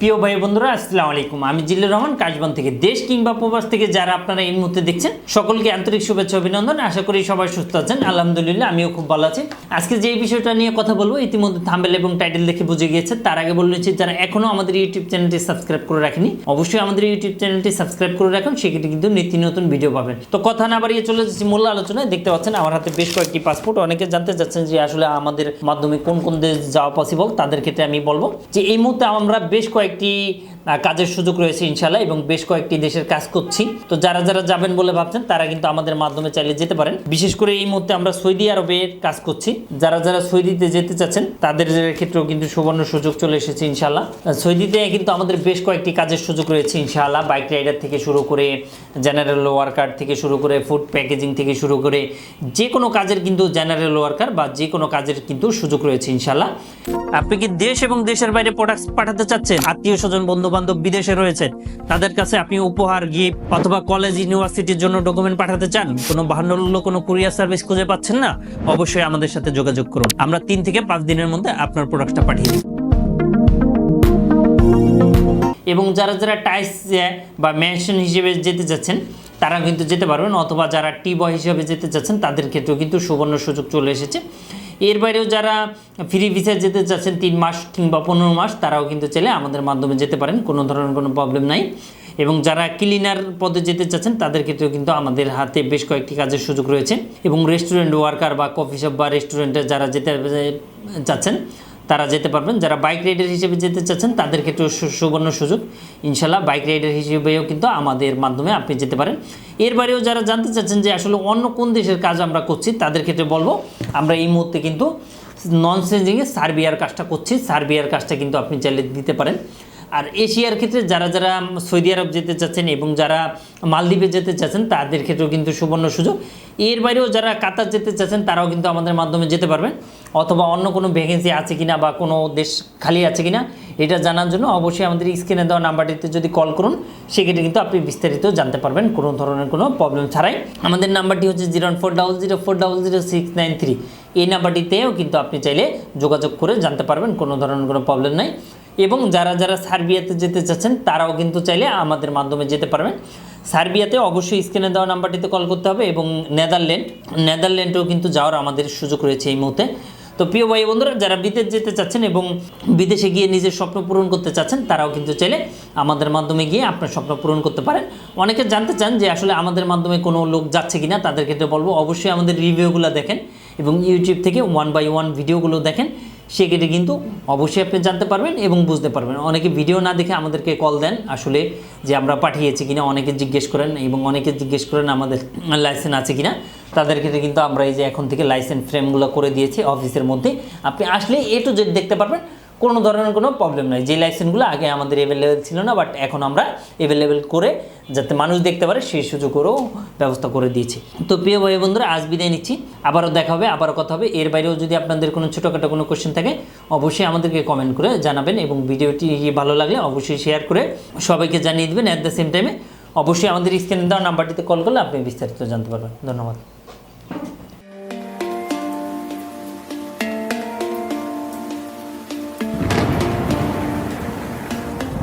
প্রিয় ভাই বন্ধুরা, আসসালামু আলাইকুম। আমি জিল্লুর রহমান, কাশবন থেকে দেশ কিংবা প্রবাস থেকে যারা আপনারা এই মুহূর্তে দেখছেন, সকলকে আন্তরিক শুভেচ্ছা, অভিনন্দন। আশা করি সবাই সুস্থ আছেন। আলহামদুলিল্লাহ, আমিও খুব ভালো আছি। আজকে যে বিষয়টা নিয়ে কথা বলব, ইতিমধ্যে থাম্বেল এবং টাইটেল দেখে বুঝে গিয়েছে। তার আগে বলেছি যারা এখনও আমাদের ইউটিউব চ্যানেলটি সাবস্ক্রাইব করে রাখেনি, অবশ্যই আমাদের ইউটিউব চ্যানেলটি সাবস্ক্রাইব করে রাখুন। সেক্ষেত্রে কিন্তু নিত্য নতুন ভিডিও পাবেন। তো কথা না বাড়িয়ে চলে যাচ্ছি মূল আলোচনায়। দেখতে পাচ্ছেন, আমার হাতে বেশ কয়েকটি পাসপোর্ট অনেকে জানতে চাচ্ছেন যে আসলে আমাদের মাধ্যমে কোন কোন দেশ যাওয়া পসিবল তাদের ক্ষেত্রে আমি বলব যে, এই মুহূর্তে আমরা বেশ কয়েকটি একটি কাজের সুযোগ রয়েছে ইনশাল্লাহ এবং বেশ কয়েকটি দেশের কাজ করছি। তো যারা যারা যাবেন বলে ভাবছেন, তারা কিন্তু আমাদের মাধ্যমে চাইলে যেতে পারেন। বিশেষ করে এই মুহূর্তে আমরা সৌদি আরবের কাজ করছি। যারা যারা সৌদিতে যেতে চাচ্ছেন, তাদের ক্ষেত্রেও কিন্তু সুবর্ণ সুযোগ চলে এসেছে ইনশাল্লাহ সৌদিতে কিন্তু আমাদের বেশ কয়েকটি কাজের সুযোগ রয়েছে ইনশাআল্লাহ। বাইক রাইডার থেকে শুরু করে জেনারেল ওয়ার্কার থেকে শুরু করে ফুড প্যাকেজিং থেকে শুরু করে যে কোনো কাজের কিন্তু জেনারেল ওয়ার্কার বা যে কোনো কাজের কিন্তু সুযোগ রয়েছে ইনশাল্লাহ আপনি কি দেশ এবং দেশের বাইরে প্রোডাক্টস পাঠাতে চাচ্ছেন? আত্মীয় স্বজন, বন্ধু বান্ধব বিদেশে রয়েছে। তাদের কাছে আপনি উপহার গিফট অথবা কলেজ ইউনিভার্সিটির জন্য ডকুমেন্ট পাঠাতে চান, কোনো বাহান্ন কোনো কুরিয়ার সার্ভিস খুঁজে পাচ্ছেন না, অবশ্যই আমাদের সাথে যোগাযোগ করুন। আমরা তিন থেকে পাঁচ দিনের মধ্যে আপনার প্রোডাক্টটা পাঠিয়ে দিই। এবং যারা যারা টাইস বা ম্যানশন হিসেবে যেতে যাচ্ছেন তারা কিন্তু যেতে পারবেন, অথবা যারা টি বয় হিসেবে যেতে চাচ্ছেন তাদের ক্ষেত্রেও কিন্তু সুবর্ণ সুযোগ চলে এসেছে। এর বাইরেও যারা ফ্রি ভিসায় যেতে চাচ্ছেন তিন মাস কিংবা পনেরো মাস, তারাও কিন্তু চাইলে আমাদের মাধ্যমে যেতে পারেন, কোনো ধরনের কোনো প্রবলেম নাই। এবং যারা ক্লিনার পদে যেতে চাচ্ছেন তাদের ক্ষেত্রেও কিন্তু আমাদের হাতে বেশ কয়েকটি কাজের সুযোগ রয়েছে। এবং রেস্টুরেন্ট ওয়ার্কার বা কফি শপ বা রেস্টুরেন্টে যারা যেতে চাচ্ছেন তারা যেতে পারবেন। যারা বাইক রাইডার হিসেবে যেতে চাচ্ছেন তাদের ক্ষেত্রে সুবর্ণ সুযোগ। ইনশাল্লাহ বাইক রাইডার হিসেবেও কিন্তু আমাদের মাধ্যমে আপনি যেতে পারেন। এর বাইরেও যারা জানতে চাচ্ছেন যে আসলে অন্য কোন দেশের কাজ আমরা করছি তাদের ক্ষেত্রে বলব। আমরা এই মুহূর্তে কিন্তু নন সেঞ্জিংয়ে সার্বিয়ার কাজটা করছি। সার্বিয়ার কাজটা কিন্তু আপনি চাইলে দিতে পারেন। আর এশিয়ার ক্ষেত্রে যারা যারা সৌদি আরব যেতে চাচ্ছেন এবং যারা মালদ্বীপে যেতে চাচ্ছেন, তাদের ক্ষেত্রেও কিন্তু সুবর্ণ সুযোগ। এর বাইরেও যারা কাতার যেতে চাচ্ছেন, তারাও কিন্তু আমাদের মাধ্যমে যেতে পারবেন। অথবা অন্য কোনো ভ্যাকেন্সি আছে কিনা বা কোনো দেশ খালি আছে কিনা, এটা জানার জন্য অবশ্যই আমাদের স্ক্রিনে দেওয়া নাম্বারটিতে যদি কল করুন, সেক্ষেত্রে কিন্তু আপনি বিস্তারিত জানতে পারবেন, কোনো ধরনের কোনো প্রবলেম ছাড়াই। আমাদের নাম্বারটি হচ্ছে zero four double zero four double zero six nine three এই নাম্বারটিতেও কিন্তু আপনি চাইলে যোগাযোগ করে জানতে পারবেন, কোনো ধরনের কোনো প্রবলেম নাই। এবং যারা যারা সার্বিয়াতে যেতে চাচ্ছেন, তারাও কিন্তু চাইলে আমাদের মাধ্যমে যেতে পারবেন। সার্বিয়াতে অবশ্যই স্ক্রিনে দেওয়া নাম্বারটিতে কল করতে হবে এবং নেদারল্যান্ড, নেদারল্যান্ডেও কিন্তু যাওয়ার আমাদের সুযোগ রয়েছে এই মুহূর্তে। তো প্রিয় ভাই বন্ধুরা যারা বিদেশ যেতে চাচ্ছেন এবং বিদেশে গিয়ে নিজের স্বপ্ন পূরণ করতে চাচ্ছেন, তারাও কিন্তু চাইলে আমাদের মাধ্যমে গিয়ে আপনার স্বপ্ন পূরণ করতে পারেন। অনেকে জানতে চান যে আসলে আমাদের মাধ্যমে কোনো লোক যাচ্ছে কিনা, তাদের ক্ষেত্রে বলব, অবশ্যই আমাদের রিভিউগুলো দেখেন এবং ইউটিউব থেকে ওয়ান বাই ওয়ান ভিডিওগুলো দেখেন। সেক্ষেত্রে কিন্তু অবশ্যই আপনি জানতে পারবেন এবং বুঝতে পারবেন। অনেকে ভিডিও না দেখে আমাদেরকে কল দেন আসলে যে আমরা পাঠিয়েছি কিনা, অনেকে জিজ্ঞেস করেন এবং অনেকে জিজ্ঞেস করেন আমাদের লাইসেন্স আছে কিনা। তাদের ক্ষেত্রে কিন্তু আমরা এই যে এখন থেকে লাইসেন্স ফ্রেমগুলো করে দিয়েছি অফিসের মধ্যে। আপনি আসলে এ টু জেড দেখতে পারবেন। কোনো ধরনের কোনো প্রবলেম নাই। যে লাইসেন্সগুলো আগে আমাদের অ্যাভেলেবেল ছিল না বাট এখন আমরা অ্যাভেলেবেল করে যাতে মানুষ দেখতে পারে, সেই সুযোগেরও ব্যবস্থা করে দিয়েছি। তো প্রিয় ভাই বন্ধুরা, আজ বিদায় নিচ্ছি। আবারও দেখা হবে, আবারও কথা হবে। এর বাইরেও যদি আপনাদের কোনো ছোটোখাটো কোনো কোশ্চেন থাকে, অবশ্যই আমাদেরকে কমেন্ট করে জানাবেন এবং ভিডিওটি ভালো লাগলে অবশ্যই শেয়ার করে সবাইকে জানিয়ে দেবেন। অ্যাট দ্য সেম টাইমে অবশ্যই আমাদের স্ক্রিনে দেওয়া নাম্বারটিতে কল করলে আপনি বিস্তারিত জানতে পারবেন। ধন্যবাদ।